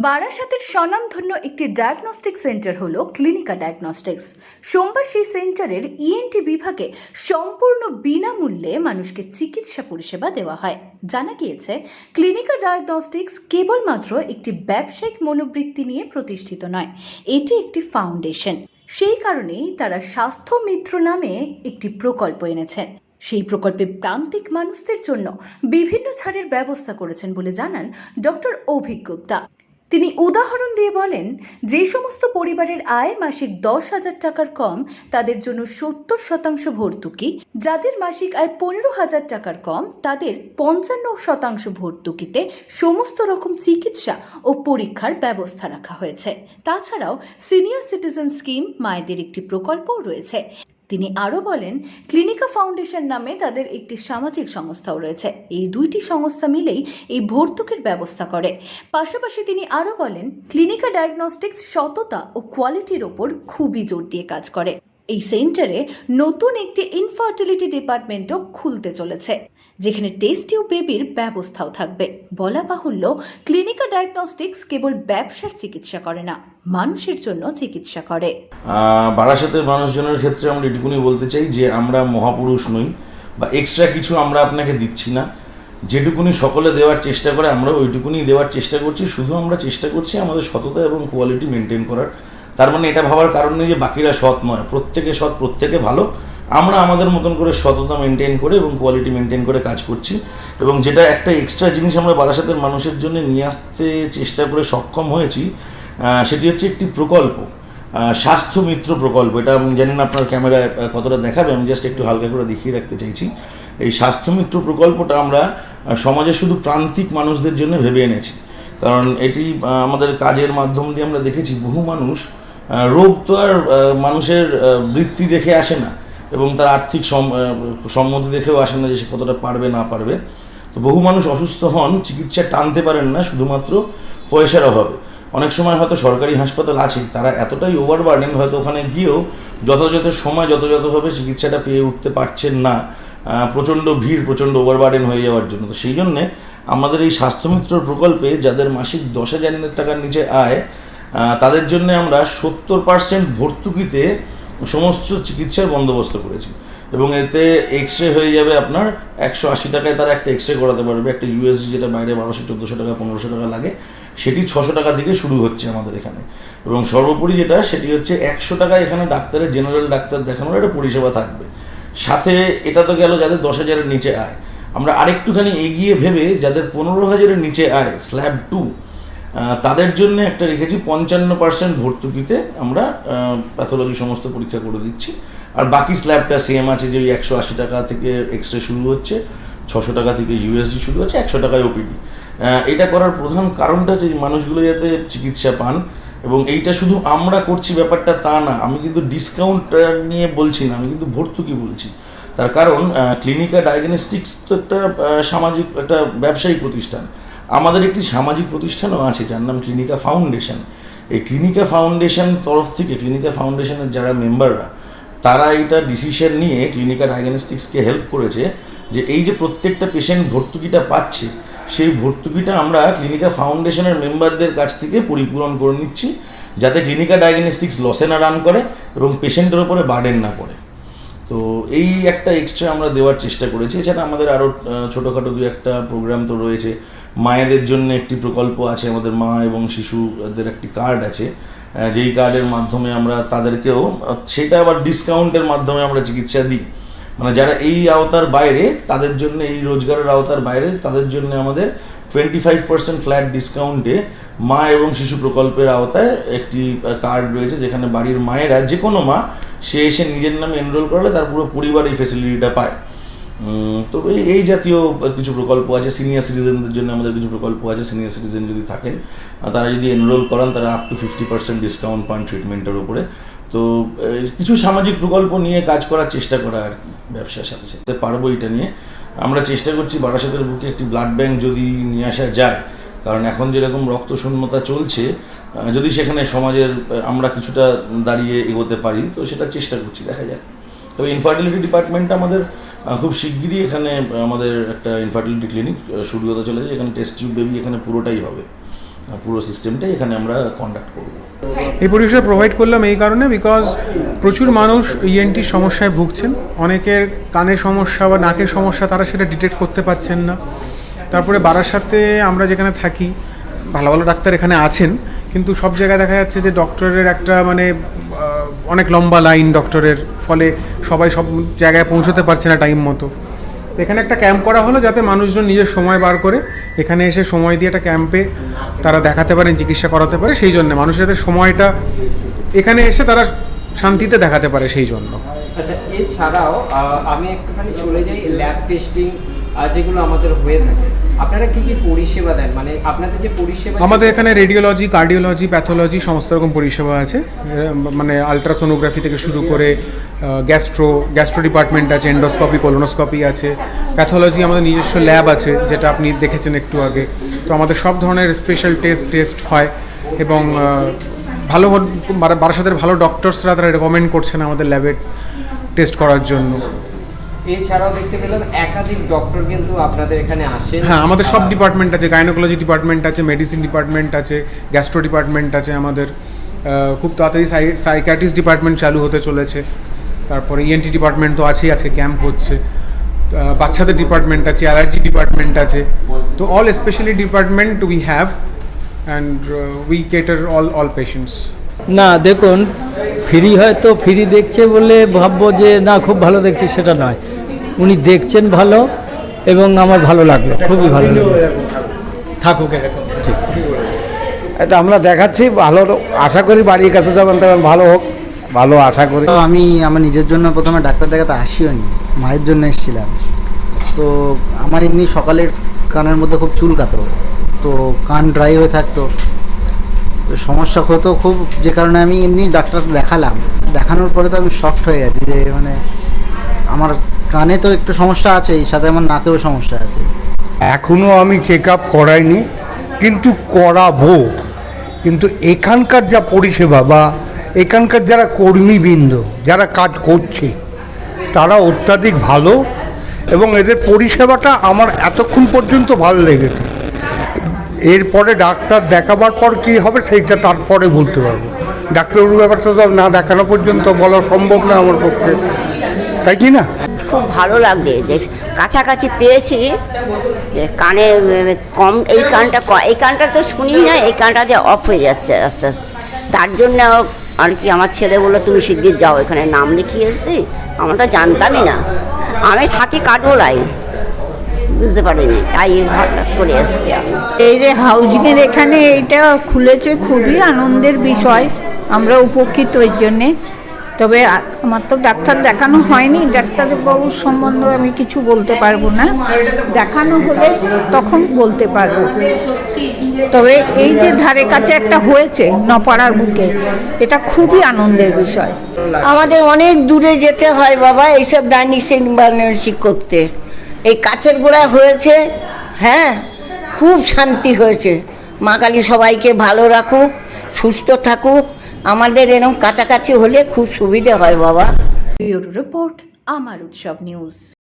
বারাসাতের স্বনামধন্য একটি ডায়াগনস্টিক সেন্টার হলো ক্লিনিকা ডায়াগনস্টিক্স সোমবার সেই সেন্টারের ইএনটি বিভাগে সম্পূর্ণ বিনামূল্যে মানুষকে চিকিৎসা পরিষেবা দেওয়া হয়। জানা গিয়েছে ক্লিনিকা ডায়াগনস্টিক্স কেবলমাত্র একটি ব্যবসায়িক মনোবৃত্তি নিয়ে প্রতিষ্ঠিত নয়, এটি একটি ফাউন্ডেশন সেই কারণেই তারা স্বাস্থ্য মিত্র নামে একটি প্রকল্প এনেছেন সেই প্রকল্পে প্রান্তিক মানুষদের জন্য বিভিন্ন ছাড়ের ব্যবস্থা করেছেন বলে জানান ডক্টর অভিক গুপ্তা। তিনি উদাহরণ দিয়ে বলেন, যে সমস্ত পরিবারের আয় মাসিক দশ হাজার টাকার কম, তাদের জন্য সত্তর শতাংশ ভর্তুকি। যাদের মাসিক আয় পনেরো হাজার টাকার কম, তাদের পঞ্চান্ন শতাংশ ভর্তুকিতে সমস্ত রকম চিকিৎসা ও পরীক্ষার ব্যবস্থা রাখা হয়েছে। তাছাড়াও, সিনিয়র সিটিজেন স্কিম মায়েদের একটি প্রকল্পও রয়েছে। তিনি আরও বলেন, ক্লিনিকা ফাউন্ডেশন নামে তাদের একটি সামাজিক সংস্থাও রয়েছে। এই দুইটি সংস্থা মিলেই এই ভর্তুকির ব্যবস্থা করে। পাশাপাশি তিনি আরও বলেন, ক্লিনিকা ডায়াগনস্টিক্স সততা ও কোয়ালিটির ওপর খুবই জোর দিয়ে কাজ করে। এই সেন্টারে নতুন একটি ইনফার্টিলিটি ডিপার্টমেন্টও খুলতে চলেছে, যেখানে টেস্ট টিউব বেবির ব্যবস্থাও থাকবে। বলা বাহুল্য ক্লিনিকা ডায়াগনস্টিক্স কেবল ব্যবসার চিকিৎসা করে না, মানুষের জন্য চিকিৎসা করে। বারাসাতের মানুষজনের ক্ষেত্রে আমরা এটুকুনি বলতে চাই যে আমরা মহাপুরুষ নই, বা এক্সট্রা কিছু আমরা আপনাকে দিচ্ছি না। যেটুকুনি সকলে দেওয়ার চেষ্টা করে আমরা ওইটুকুনি দেওয়ার চেষ্টা করছি। শুধু আমরা চেষ্টা করছি আমাদের সততা এবং কোয়ালিটি মেনটেন করার। তার মানে এটা ভাবার কারণ নেই যে বাকিরা সৎ নয়। প্রত্যেকে সৎ, প্রত্যেকে ভালো। আমরা আমাদের মতন করে সততা মেনটেন করে এবং কোয়ালিটি মেনটেন করে কাজ করছি। এবং যেটা একটা এক্সট্রা জিনিস আমরা বারাসাতের মানুষের জন্য নিয়ে আসতে চেষ্টা করে সক্ষম হয়েছি সেটি হচ্ছে একটি প্রকল্প। স্বাস্থ্য মিত্র প্রকল্প। এটা আমি জানি না আপনার ক্যামেরায় কতটা দেখাবে, আমি জাস্ট একটু হালকা করে দেখিয়ে রাখতে চাইছি। এই স্বাস্থ্য মিত্র প্রকল্পটা আমরা সমাজে শুধু প্রান্তিক মানুষদের জন্য ভেবে এনেছি। কারণ এটি আমাদের কাজের মাধ্যম দিয়ে আমরা দেখেছি বহু মানুষ রোগ তো আর মানুষের বৃত্তি দেখে আসে না এবং তার আর্থিক সম্মতি দেখেও আসে না যে সে কতটা পারবে, না পারবে। তো বহু মানুষ অসুস্থ হন, চিকিৎসা টানতে পারেন না, শুধুমাত্র পয়সার অভাবে। অনেক সময় হয়তো সরকারি হাসপাতাল আছে, তারা এতটাই ওভারবার্ডেন হয়তো ওখানে গিয়েও যথাযথ সময়, যথাযথভাবে চিকিৎসাটা পেয়ে উঠতে পারছেন না। প্রচণ্ড ভিড়, প্রচণ্ড ওভারবার্ডেন হয়ে যাওয়ার জন্য। তো সেই জন্যে আমাদের এই স্বাস্থ্যমিত্র প্রকল্পে যাদের মাসিক দশ হাজার টাকার নিচে আয় তাদের জন্য আমরা সত্তর পার্সেন্ট ভর্তুকিতে সমস্ত চিকিৎসার বন্দোবস্ত করেছি। এবং এতে এক্স রে হয়ে যাবে আপনার একশো আশি টাকায় তারা একটা এক্স রে করাতে পারবে। একটা ইউএসজি যেটা বাইরে বারোশো, চোদ্দোশো টাকা, পনেরোশো টাকা লাগে, সেটি ছশো টাকা থেকে শুরু হচ্ছে আমাদের এখানে। এবং সর্বোপরি যেটা, সেটি হচ্ছে একশো টাকা এখানে ডাক্তারের, জেনারেল ডাক্তার দেখানোর একটা পরিষেবা থাকবে। সাথে এটা তো গেল যাদের দশ হাজারের নিচে আয়। আমরা আরেকটুখানি এগিয়ে ভেবে, যাদের পনেরো হাজারের নিচে আয় স্ল্যাব টু তাদের জন্য একটা রেখেছি, পঞ্চান্ন পার্সেন্ট ভর্তুকিতে আমরা প্যাথোলজি সমস্ত পরীক্ষা করে দিচ্ছি। আর বাকি স্ল্যাবটা সেম আছে যে ওই একশো আশি টাকা থেকে এক্স রে শুরু হচ্ছে, ছশো টাকা থেকে ইউএসজি শুরু হচ্ছে, একশো টাকায় ওপিডি এটা করার প্রধান কারণটা এই মানুষগুলো যাতে চিকিৎসা পান, এবং এইটা শুধু আমরা করছি, ব্যাপারটা তা না, আমি কিন্তু ডিসকাউন্ট নিয়ে বলছি না, আমি কিন্তু ভর্তুকি বলছি। তার কারণ ক্লিনিকা ডায়াগনস্টিক্স তো একটা সামাজিক একটা ব্যবসায়িক প্রতিষ্ঠান। আমাদের একটি সামাজিক প্রতিষ্ঠানও আছে, যার নাম ক্লিনিকা ফাউন্ডেশন। এই ক্লিনিকা ফাউন্ডেশন তরফ থেকে, ক্লিনিকা ফাউন্ডেশনের যারা মেম্বাররা, তারা এটা ডিসিশন নিয়ে ক্লিনিকা ডায়াগনস্টিক্সকে হেল্প করেছে যে এই যে প্রত্যেকটা পেশেন্ট ভর্তুকিটা পাচ্ছে, সেই ভর্তুকিটা আমরা ক্লিনিকা ফাউন্ডেশনের মেম্বারদের কাছ থেকে পরিপূরণ করে নিচ্ছি, যাতে ক্লিনিকা ডায়াগনস্টিক্স লসে না রান করে এবং পেশেন্টের ওপরে বার্ডেন না পড়ে। তো এই একটা এক্সট্রা আমরা দেওয়ার চেষ্টা করেছি। এছাড়া আমাদের আরও ছোটোখাটো দু একটা প্রোগ্রাম তো রয়েছে। মায়েদের জন্য একটি প্রকল্প আছে, আমাদের মা এবং শিশুদের একটি কার্ড আছে। যেই কার্ডের মাধ্যমে আমরা তাদেরকেও সেটা আবার ডিসকাউন্টের মাধ্যমে আমরা চিকিৎসা দিই। মানে যারা এই আওতার বাইরে, তাদের জন্য, এই রোজগারের আওতার বাইরে, তাদের জন্য আমাদের টোয়েন্টি ফাইভ পার্সেন্ট ফ্ল্যাট ডিসকাউন্টে মা এবং শিশু প্রকল্পের আওতায় একটি কার্ড রয়েছে, যেখানে বাড়ির মায়েরা যে কোনো মা, সে এসে নিজের নামে এনরোল করলে তার পুরো পরিবার এই ফেসিলিটিটা পায়। তবে এই জাতীয় কিছু প্রকল্প আছে সিনিয়র সিটিজেনদের জন্য আমাদের কিছু প্রকল্প আছে সিনিয়র সিটিজেন যদি থাকেন তারা যদি এনরোল করান, তারা up to fifty percent discount পান ট্রিটমেন্টের উপরে। তো কিছু সামাজিক প্রকল্প নিয়ে কাজ করার চেষ্টা করা আর কি, ব্যবসার সাথে সাথে। পারব এটা নিয়ে। আমরা চেষ্টা করছি বারাসাতের বুকে একটি ব্লাড ব্যাংক যদি নিয়ে আসা যায়, কারণ এখন যেরকম রক্ত শূন্যতা চলছে যদি সেখানে সমাজের আমরা কিছুটা দাঁড়িয়ে এগোতে পারি, তো সেটা চেষ্টা করছি, দেখা যাক। তবে ইনফার্টিলিটি ডিপার্টমেন্টটা আমাদের খুব শিগগিরই এখানে আমাদের একটা ইনফার্টিলিটি ক্লিনিক শুরু হতে চলেছে এখানে টেস্ট টিউব বেবি এখানে পুরোটাই হবে। পুরো সিস্টেমটাই এখানে আমরা কন্ডাক্ট করব। এই পরিষেবা প্রোভাইড করলাম এই কারণে বিকজ প্রচুর মানুষ ইএনটির সমস্যায় ভুগছেন। অনেকের কানের সমস্যা বা নাকের সমস্যা তারা সেটা ডিটেক্ট করতে পারছেন না। তারপরে বারাসাতে আমরা যেখানে থাকি, ভালো ভালো ডাক্তার এখানে আছেন, কিন্তু সব জায়গায় দেখা যাচ্ছে যে ডক্টরের একটা মানে অনেক লম্বা লাইন ডক্টরের ফলে সবাই সব জায়গায় পৌঁছতে পারছে না টাইম মতো। এখানে একটা ক্যাম্প করা হলো যাতে মানুষজন নিজের সময় বার করে এখানে এসে সময় দিয়ে একটা ক্যাম্পে তারা দেখাতে পারেন চিকিৎসা করাতে পারে সেই জন্য মানুষ যাতে সময়টা এখানে এসে তারা শান্তিতে দেখাতে পারে সেই জন্য। আচ্ছা এছাড়াও আমি একটুখানি চলে যাই ল্যাব টেস্টিং যেগুলো আমাদের হয়ে থাকে। আপনারা কি কি পরিষেবা দেন? মানে আপনাদের যে পরিষেবা আমাদের এখানে রেডিওলজি কার্ডিওলজি প্যাথোলজি সমস্ত রকম পরিষেবা আছে। মানে আলট্রাসোনোগ্রাফি থেকে শুরু করে গ্যাস্ট্রো গ্যাস্ট্রো ডিপার্টমেন্ট আছে এন্ডোস্কপি কোলোনোস্কপি আছে প্যাথোলজি আমাদের নিজস্ব ল্যাব আছে যেটা আপনি দেখেছেন একটু আগে। তো আমাদের সব ধরনের স্পেশাল টেস্ট টেস্ট হয় এবং ভালো বারাসাতের ভালো ডক্টরসরা তারা রেকমেন্ড করছেন আমাদের ল্যাবে টেস্ট করার জন্য। এছাড়াও দেখতে পেলাম একাধিক ডক্টর কিন্তু আপনাদের এখানে আসেন। হ্যাঁ আমাদের সব ডিপার্টমেন্ট আছে গাইনোকোলজি ডিপার্টমেন্ট আছে মেডিসিন ডিপার্টমেন্ট আছে গ্যাস্ট্রো ডিপার্টমেন্ট আছে আমাদের। খুব তাড়াতাড়ি সাইকাটিস্ট ডিপার্টমেন্ট চালু হতে চলেছে। তারপরে ইএনটি ডিপার্টমেন্ট তো আছেই আছে ক্যাম্প হচ্ছে। বাচ্চাদের ডিপার্টমেন্ট আছে অ্যালার্জি ডিপার্টমেন্ট আছে। তো all specially department we have and we cater all all patients না দেখুন ফ্রি হয়তো ফ্রি দেখছে বলে ভাববো যে না খুব ভালো দেখছে সেটা নয়। উনি দেখছেন ভালো এবং আমার ভালো লাগল খুবই ভালো লাগল। থাকুক এরকম। ঠিক। এটা আমরা দেখাচ্ছি ভালো আশা করি বাড়ির কাছে যখন তখন ভালো হোক। ভালো আশা করি। তো আমি আমার নিজের জন্য প্রথমে ডাক্তার দেখাতে আসিও নি মায়ের জন্য এসেছিলাম। তো আমার এমনি সকালের কানের মধ্যে খুব চুলকাতো তো কান ড্রাই হয়ে থাকতো। তো সমস্যা হতো খুব যে কারণে আমি এমনি ডাক্তার দেখালাম। দেখানোর পরে তো আমি শক্ট হয়ে গেছি যে মানে আমার কানে তো একটু সমস্যা আছেই সাথে আমার নাকেও সমস্যা আছে। এখনও আমি চেক আপ করাইনি কিন্তু করাবো। কিন্তু এখানকার যা পরিষেবা বা এখানকার যারা কর্মীবৃন্দ, যারা কাজ করছে, তারা অত্যাধিক ভালো এবং এদের পরিষেবাটা আমার এতক্ষণ পর্যন্ত ভালো লেগেছে। এরপরে ডাক্তার দেখাবার পর কী হবে সেইটা তারপরে বলতে পারব। ডাক্তারবাবুর ব্যাপারটা তো না দেখানো পর্যন্ত বলা সম্ভব না আমার পক্ষে। তাই কি না? খুব ভালো লাগছে যে কাছাকাছি পেয়েছি যে কানে, কম, এই কানটা এই কানটা তো শুনি না, এই কানটা যে অফ হয়ে যাচ্ছে আস্তে আস্তে। তার জন্য আর কি আমার ছেলে বলল, তুমি শিগগির যাও, এখানে নাম লিখিয়ে এসেছি, আমরা তো জানতামই না। আমি থাকি কাঠগোলাই বুঝতে পারিনি, তাই এই ঘরটা করে এসছি আমি। এই যে হাউজিংয়ের এখানে এইটা খুলেছে খুবই আনন্দের বিষয়, আমরা উপকৃত এর জন্যে। তবে আমার তো ডাক্তার দেখানো হয়নি, ডাক্তারবাবুর সম্বন্ধে আমি কিছু বলতে পারব না। দেখানো হলে তখন বলতে পারব। তবে এই যে ধারে কাছে একটা হয়েছে নপাড়ার বুকে এটা খুবই আনন্দের বিষয়। আমাদের অনেক দূরে যেতে হয় বাবা এইসব ডাইনিং বানিয়েছি করতে এই কাছের গোড়া হয়েছে হ্যাঁ খুব শান্তি হয়েছে। মা কালী সবাইকে ভালো রাখুক সুস্থ থাকুক। আমাদের এরকম কাছাকাছি হলে খুব সুবিধে হয় বাবা। রিপোর্ট আমার উৎসব নিউজ।